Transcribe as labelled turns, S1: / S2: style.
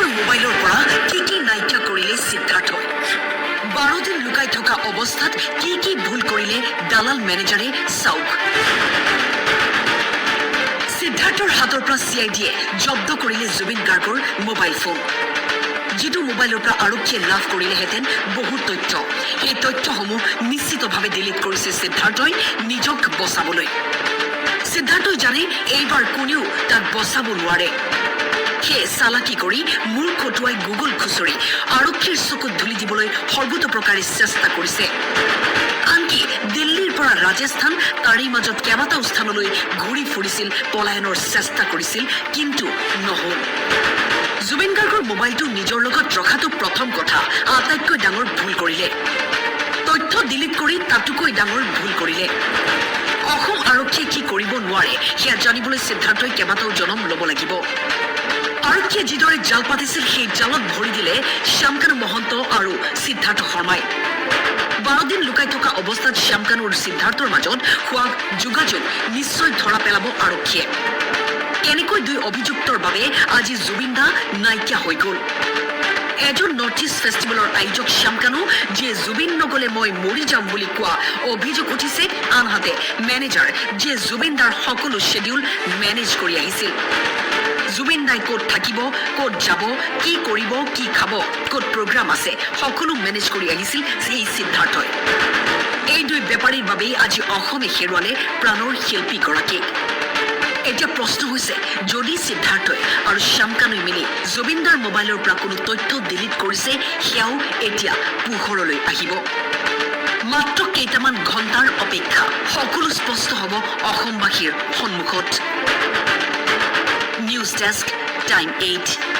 S1: গাৰ্গৰ মোবাইলৰ পৰা কি কি নাইকিয়া কৰিলে সিদ্ধাৰ্থই? বাৰ লুকাই থকা অৱস্থাত কি কি ভুল কৰিলে দালাল মেনেজাৰে চাওক। সিদ্ধাৰ্থৰ হাতৰ পৰা চি আই ডিয়ে জব্দ কৰিলে জুবিন গাৰ্গৰ মোবাইল ফোন। যিটো মোবাইলৰ পৰা আৰক্ষীয়ে লাভ কৰিলেহেঁতেন বহু তথ্য। সেই তথ্যসমূহ নিশ্চিতভাৱে ডিলিট কৰিছে সিদ্ধাৰ্থই নিজক বচাবলৈ। সিদ্ধাৰ্থই জানে এইবাৰ কোনেও তাক বচাব নোৱাৰে। সেয়ে চালাকি কৰি মূৰ খটুৱাই গুগল খুচৰি। আৰক্ষীৰ চকুত ধূলি দিবলৈ সৰ্বতোপ্ৰকাৰে চেষ্টা কৰিছে। আনকি দিল্লীৰ পৰা ৰাজস্থান, তাৰে মাজত কেইবাটাও স্থানলৈ ঘূৰি ফুৰিছিল, পলায়নৰ চেষ্টা কৰিছিল, কিন্তু নহল। জুবিন গাৰ্গৰ মোবাইলটো নিজৰ লগত ৰখাটো প্ৰথম কথা। আটাইতকৈ ডাঙৰ ভুল কৰিলে। তথ্য ডিলিট কৰি তাতোকৈ ডাঙৰ ভুল কৰিলে। অসম আৰক্ষীয়ে কি কৰিব নোৱাৰে, সেয়া জানিবলৈ সিদ্ধাৰ্থই কেইবাটাও জনম ল'ব লাগিব। আৰক্ষীয়ে যিদৰে জাল পাতিছিল সেই জালত ভৰি দিলে শ্যামকানু মহন্ত আৰু সিদ্ধাৰ্থ শৰ্মাই বাৰ দিন লুকাই থকা অৱস্থাত শ্যামকানু আৰু সিদ্ধাৰ্থৰ মাজত হোৱা যোগাযোগ নিশ্চয় ধৰা পেলাব আৰক্ষীয়ে। কেনেকৈ দুই অভিযুক্তৰ বাবে আজি জুবিন দা নাইকিয়া হৈ গ'ল? এজন নৰ্থ ইষ্ট ফেষ্টিভেলৰ আয়োজক শ্যামকানু যিয়ে জুবিন নগলে মই মৰি যাম বুলি কোৱা অভিযোগ উঠিছে, আনহাতে মেনেজাৰ যিয়ে জুবিন দাৰ সকলো শ্বেডিউল মেনেজ কৰি আহিছিল। জুবিন দাই ক'ত থাকিব, ক'ত যাব, কি কৰিব, কি খাব, ক'ত প্ৰগ্ৰাম আছে, সকলো মেনেজ কৰি আহিছিল সেই সিদ্ধাৰ্থই এই দুই বেপাৰীৰ বাবেই আজি অসমে হেৰুৱালে প্ৰাণৰ শিল্পীগৰাকীক। এতিয়া প্ৰশ্ন হৈছে, যদি সিদ্ধাৰ্থই আৰু শ্যামকানুই মিলি জুবিনদাৰ মোবাইলৰ পৰা কোনো তথ্য ডিলিট কৰিছে, সেয়াও এতিয়া পোহৰলৈ আহিব। মাত্ৰ কেইটামান ঘণ্টাৰ অপেক্ষা, সকলো স্পষ্ট হ'ব অসমবাসীৰ সন্মুখত। News Desk, Time 8.